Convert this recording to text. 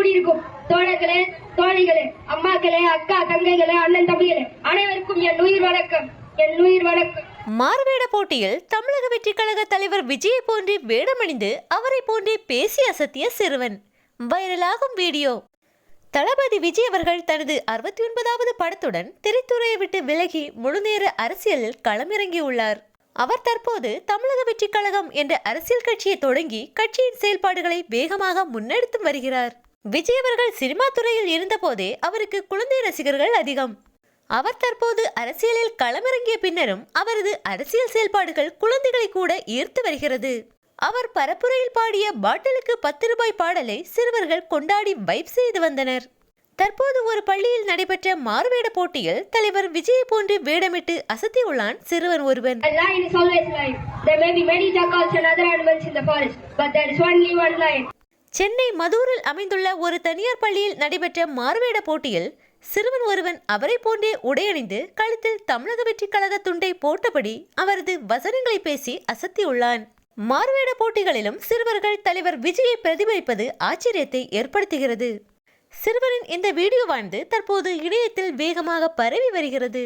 கூடியிருக்கும். தோழர்களே தோழிகளே அம்மாக்களே அக்கா தங்கைகளே அண்ணன் தம்பிகளே அனைவருக்கும் என் உயிர் வணக்கம். என் உயிர் வணக்கம். மாறுவேட போட்டியில் தமிழக வெற்றி கழக தலைவர் விஜயை போன்றி வேடமணிந்து அவரை போன்றே பேசி அசத்திய சிறுவன். வைரலாகும் வீடியோ. தளபதி விஜய் அவர்கள் தனது அறுபத்தி ஒன்பதாவது படத்துடன் திரைத்துறையை விட்டு விலகி முழுநேர அரசியலில் களமிறங்கியுள்ளார். அவர் தற்போது தமிழக வெற்றி கழகம் என்ற அரசியல் கட்சியை தொடங்கி கட்சியின் செயல்பாடுகளை வேகமாக முன்னெடுத்து வருகிறார். விஜய் அவர்கள் சினிமா துறையில் இருந்தபோதே அவருக்கு குழந்தை ரசிகர்கள் அதிகம். அவர் தற்போது அரசியலில் களமிறங்கிய பின்னரும் அவரது அரசியல் செயல்பாடுகள் குழந்தைகளை கூட ஈர்த்து வருகிறது. அவர் பரப்புரையில் பாடிய பாட்டிலுக்கு பத்து ரூபாய் பாடலை சிறுவர்கள் கொண்டாடி வைப் செய்து வந்தனர். தற்போது ஒரு பள்ளியில் நடைபெற்ற மாறுவேட போட்டியில் தலைவர் விஜயை போன்று வேடமிட்டு அசத்தியுள்ளான் சிறுவன் ஒருவன். There may be many and other animals in the forest, but there is only one lion. Chennai மதூரில் அமைந்துள்ள ஒரு தனியார் பள்ளியில் நடைபெற்ற மாறுவேட போட்டியில் சிறுவன் ஒருவன் அவரை போன்றே உடையணிந்து கழுத்தில் தமிழக வெற்றி கழக துண்டை போட்டபடி அவரது வசனங்களை பேசி அசத்தியுள்ளான். மாறுவேட போட்டிகளிலும் சிறுவர்கள் தலைவர் விஜயை பிரதிபலிப்பது ஆச்சரியத்தை ஏற்படுத்துகிறது. சிறுவனின் இந்த வீடியோ வாழ்ந்து தற்போது இணையத்தில் வேகமாக பரவி வருகிறது.